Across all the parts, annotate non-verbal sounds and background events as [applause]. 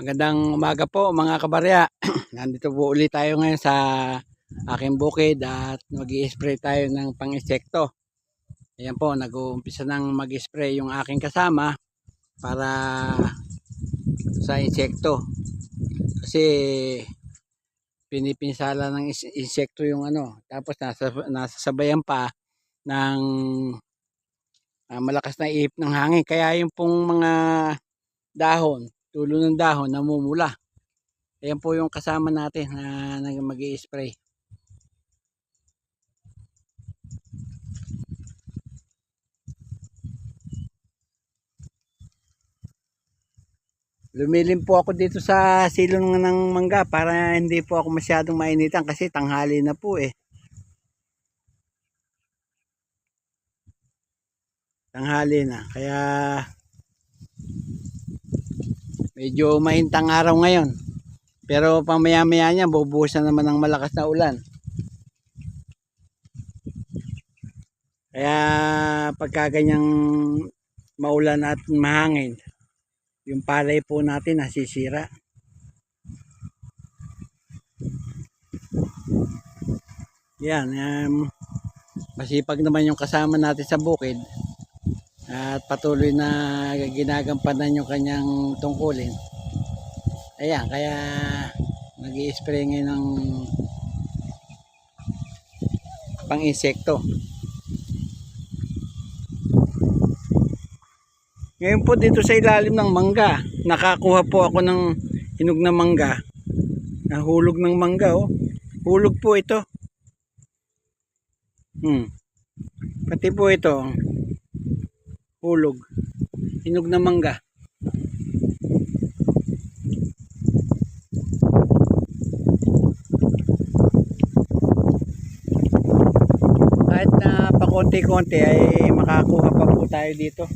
Magandang umaga po mga kabarya. [clears throat] Nandito po ulit tayo ngayon sa aking bukid at mag spray tayo ng pang-insekto. Ayan po, nag-uumpisa nang mag-spray yung aking kasama para sa insekto. Kasi pinipinsala ng insekto yung ano. Tapos nasa, nasasabayan pa ng ah, malakas na ihip ng hangin. Kaya yung pong mga dahon, tulo ng dahon namumula. Ayan po yung kasama natin na mag spray Lumilim po ako dito sa silong ng mangga para hindi po ako masyadong mainitan kasi tanghali na po eh. Tanghali na. Kaya medyo mahintang araw ngayon. Pero pamaya-maya niya, bubuhusan naman ng malakas na ulan. Kaya pagka ganyang maulan at mahangin, yung palay po natin nasisira. Yan, um, masipag naman yung kasama natin sa bukid at patuloy na ginagampanan yung kanyang tungkulin. Ayan, kaya nag spray ngayon ng pang-insekto. Ngayon po dito sa ilalim ng mangga, nakakuha po ako ng hinog na mangga. Nahulog ng mangga oh. Hulog po ito. Hmm. Pati po ito. Hulog. Hinog na mangga. Kahit na pakonti-konti ay makakuha pa po tayo dito.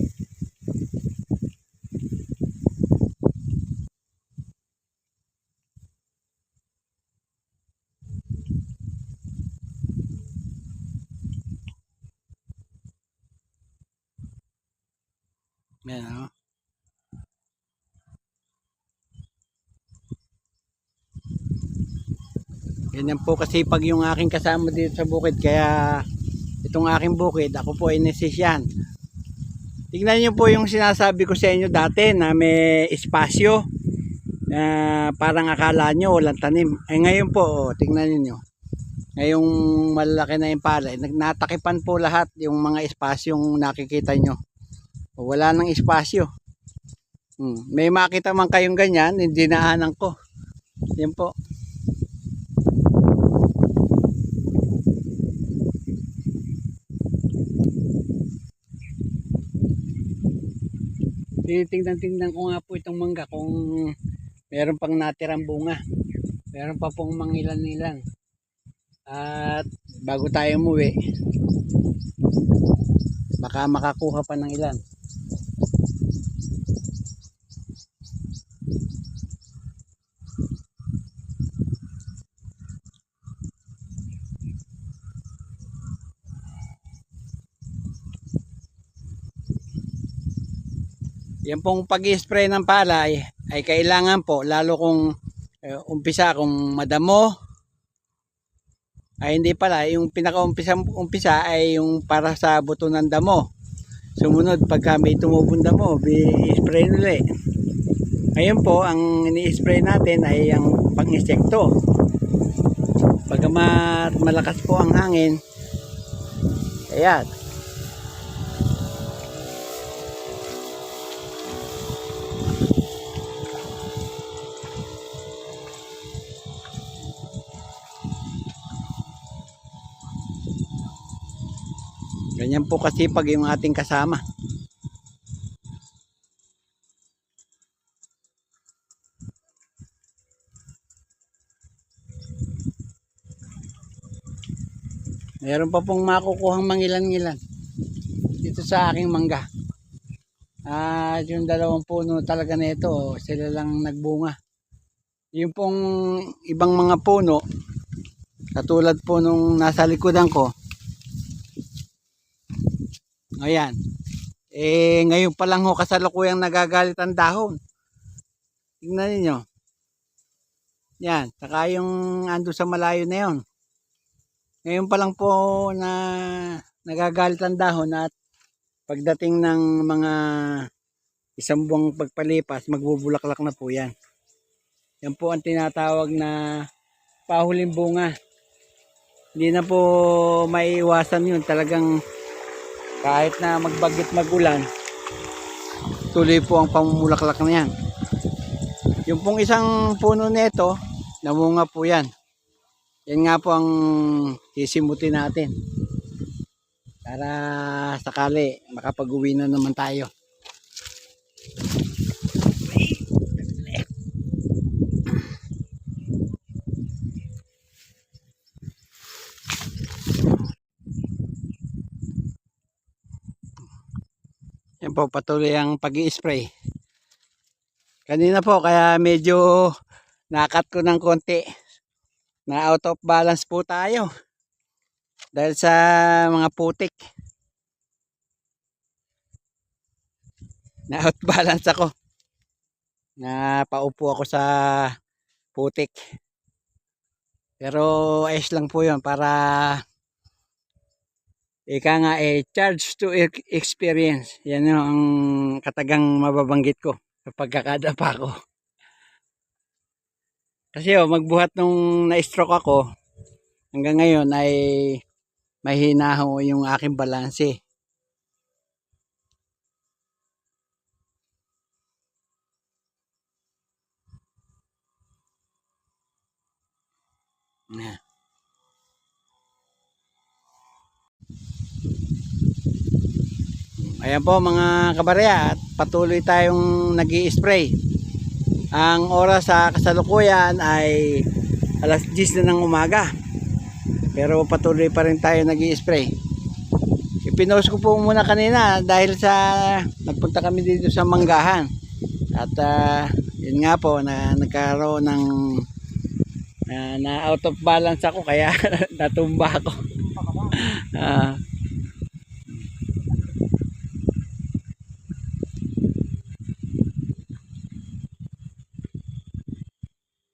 Yan oh. Ganyan po kasi pag yung aking kasama dito sa bukid kaya itong aking bukid ako po ay nesesyan. Tignan niyo po yung sinasabi ko sa inyo dati na may espasyo na parang akala nyo walang tanim. Ay ngayon po, oh, tingnan niyo. Ngayong malaki na yung palay, nagnatakipan po lahat yung mga espasyong nakikita Wala nang espasyo. Hmm. May makita man kayong ganyan, hindi naanan ko. Yan po. Tinitingnan-tingnan ko nga po itong mangga kung meron pang natirang bunga. Meron pa pong mangilan-ilan. At bago tayo umuwi, baka makakuha pa ng ilan. Yan pong pag-spray ng palay ay kailangan po lalo kung eh, umpisa kung madamo ay hindi pala yung pinaka-umpisa umpisa ay yung para sa buto ng damo. Sumunod pagka may tumubong damo, i-spray nuli. Ayun po, ang ini-spray natin ay ang pang-insekto. Pagkamat malakas po ang hangin, ayan, Ganyan po kasi pag yung ating kasama. Meron pa pong makukuhang mangilan-ngilan dito sa aking mangga. At yung dalawang puno talaga nito, sila lang nagbunga. Yung pong ibang mga puno, katulad po nung nasa likodan ko, Ayan. Eh, ngayon pa lang ho kasalukuyang nagagalit ang dahon. Tingnan ninyo. Yan, saka yung ando sa malayo na yon. Ngayon pa lang po na nagagalit ang dahon at pagdating ng mga isang buwang pagpalipas, magbubulaklak na po yan. Yan po ang tinatawag na pahuling bunga. Hindi na po maiiwasan yun. Talagang kahit na magbagit magulan, tuloy po ang pamumulaklak na yan. Yung pong isang puno nito, namunga po yan. Yan nga po ang sisimuti natin. Para sakali makapag-uwi na naman tayo. Yan po, patuloy ang pag spray Kanina po, kaya medyo nakat ko ng konti. Na out of balance po tayo. Dahil sa mga putik. Na out balance ako. Na paupo ako sa putik. Pero ayos lang po yun para ika nga eh charge to experience. Yan yung ang katagang mababanggit ko sa pagkakadapa ko. Kasi oh, magbuhat nung na-stroke ako, hanggang ngayon ay mahina ho yung aking balanse. Na. Ayan po mga kabarya at patuloy tayong nag spray Ang oras sa kasalukuyan ay alas 10 na ng umaga. Pero patuloy pa rin tayo nag spray Ipinost ko po muna kanina dahil sa nagpunta kami dito sa Manggahan. At uh, yun nga po na nagkaroon ng uh, na out of balance ako kaya [laughs] natumba ako. [laughs] Ah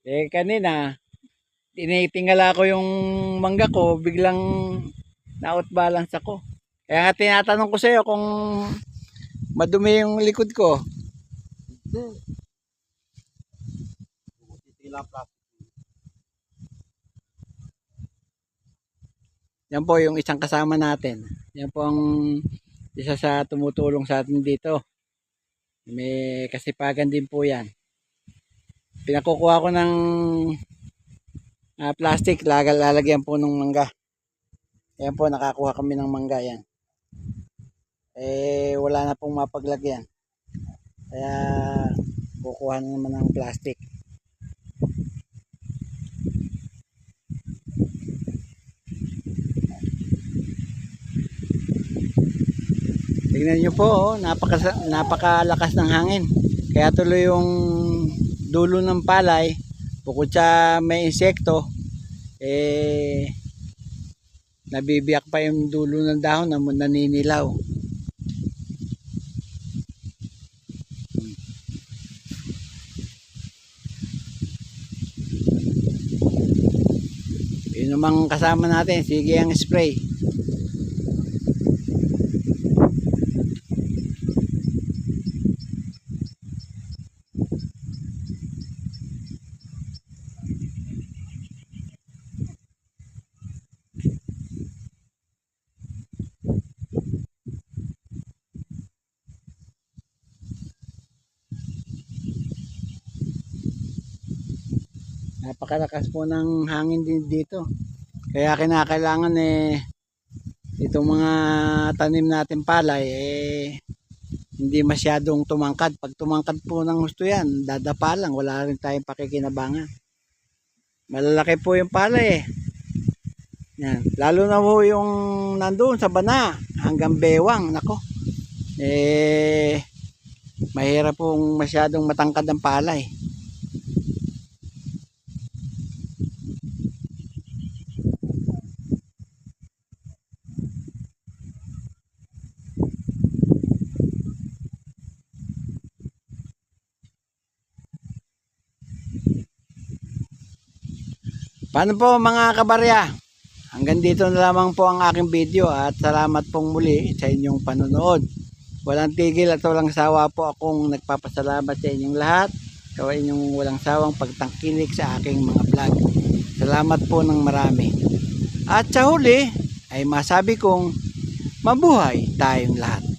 Eh kanina, tinitingala ko yung mangga ko, biglang na-out balance ako. Kaya nga tinatanong ko sa iyo kung madumi yung likod ko. Yan po yung isang kasama natin. Yan po ang isa sa tumutulong sa atin dito. May kasipagan din po yan pinakukuha ko ng uh, plastic. Lagal lalagyan po ng mangga. Ayan po nakakuha kami ng mangga yan eh wala na pong mapaglagyan. Kaya kukuha na naman ng plastic. Tingnan nyo po oh, napaka, napakalakas ng hangin. Kaya tuloy yung dulo ng palay bukod sa may insekto eh nabibiyak pa yung dulo ng dahon na naninilaw. Yun namang kasama natin. Sige ang spray napakalakas po ng hangin din dito. Kaya kinakailangan eh itong mga tanim natin palay eh hindi masyadong tumangkad. Pag tumangkad po ng gusto yan dadapa lang. Wala rin tayong pakikinabangan. Malalaki po yung palay eh. Yan. lalo na po yung nandoon sa bana hanggang bewang. Nako. Eh mahirap pong masyadong matangkad ang palay Paano po mga kabarya? Hanggang dito na lamang po ang aking video at salamat pong muli sa inyong panonood. Walang tigil at walang sawa po akong nagpapasalamat sa inyong lahat sa inyong walang sawang pagtangkilik sa aking mga vlog. Salamat po ng marami. At sa huli ay masabi kong mabuhay tayong lahat.